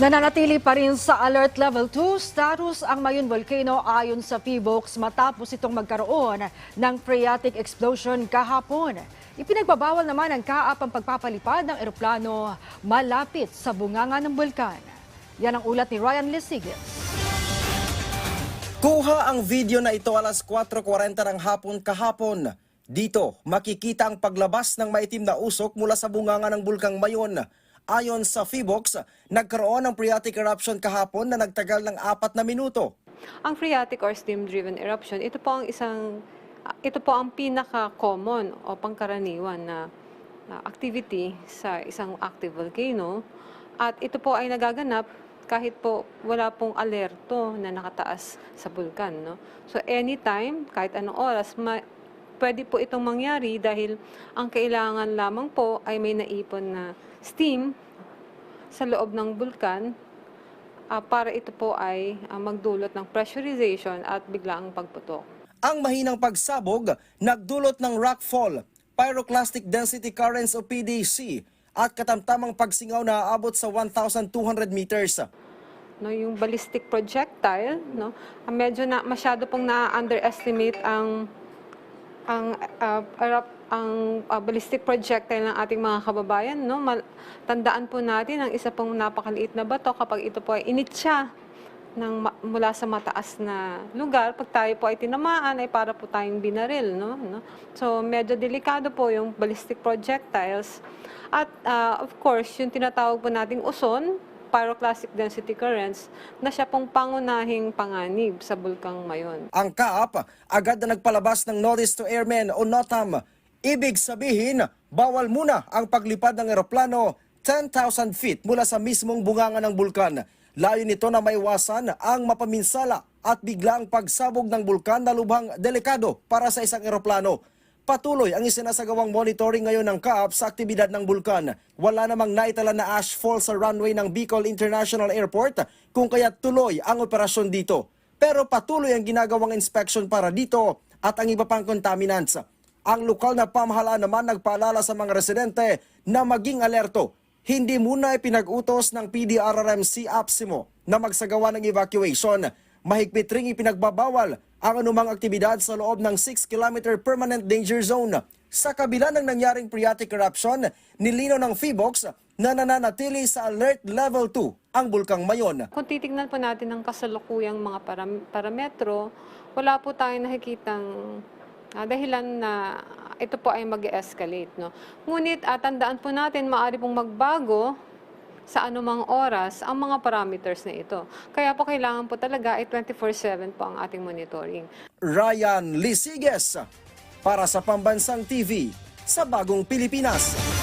Nananatili pa rin sa Alert Level 2 status ang Mayon Volcano ayon sa PBOX matapos itong magkaroon ng phreatic explosion kahapon. Ipinagbabawal naman ng kaap ang pagpapalipad ng eroplano malapit sa bunganga ng bulkan. Yan ang ulat ni Ryan Lesigas. Kuha ang video na ito alas 4.40 ng hapon kahapon. Dito, makikita ang paglabas ng maitim na usok mula sa bunganga ng bulkang Mayon. Ayon sa PHIVOX, nagkaroon ng phreatic eruption kahapon na nagtagal ng apat na minuto. Ang phreatic or steam-driven eruption, ito po ang isang ah, ito po ang pinaka-common o pangkaraniwan na activity sa isang active volcano at ito po ay nagaganap kahit po wala pong alerto na nakataas sa bulkan no so anytime kahit anong oras ma- pwede po itong mangyari dahil ang kailangan lamang po ay may naipon na steam sa loob ng bulkan ah, para ito po ay ah, magdulot ng pressurization at biglaang pagputok. Ang mahinang pagsabog nagdulot ng rockfall, pyroclastic density currents o PDC, at katamtamang pagsingaw na aabot sa 1,200 meters. No, yung ballistic projectile, no, ah, medyo na masyado pong na-underestimate ang ang erap- ang ah, ballistic projectile ng ating mga kababayan, no. Mal- tandaan po natin ang isa pong napakaliit na bato kapag ito po ay initsa ng mula sa mataas na lugar, pag tayo po ay tinamaan ay para po tayong binaril, no? no? So medyo delikado po yung ballistic projectiles. At ah, of course, yung tinatawag po nating uson, pyroclastic density currents, na siya pong pangunahing panganib sa bulkang Mayon. Ang kaap agad na nagpalabas ng Notice to Airmen o NOTAM. Ibig sabihin, bawal muna ang paglipad ng eroplano 10,000 feet mula sa mismong bunganga ng bulkan. Layo nito na maiwasan ang mapaminsala at biglang pagsabog ng bulkan na lubhang delikado para sa isang eroplano. Patuloy ang isinasagawang monitoring ngayon ng CAAP sa aktibidad ng bulkan. Wala namang naitala na ashfall sa runway ng Bicol International Airport kung kaya tuloy ang operasyon dito. Pero patuloy ang ginagawang inspection para dito at ang iba pang contaminants. Ang lokal na pamahalaan naman nagpaalala sa mga residente na maging alerto. Hindi muna ipinag-utos ng PDRRMC APSIMO na magsagawa ng evacuation. Mahigpit ring ipinagbabawal ang anumang aktibidad sa loob ng 6-kilometer permanent danger zone. Sa kabila ng nangyaring phreatic eruption, nilino ng PHIVOX na nananatili sa alert level 2 ang bulkang Mayon. Kung titignan po natin ang kasalukuyang mga param- parametro, wala po tayong nakikitang ah, dahilan na ito po ay mag escalate No? Ngunit ah, tandaan po natin, maaari pong magbago sa anumang oras ang mga parameters na ito. Kaya po kailangan po talaga ay 24-7 po ang ating monitoring. Ryan Lisiges para sa Pambansang TV sa Bagong Pilipinas.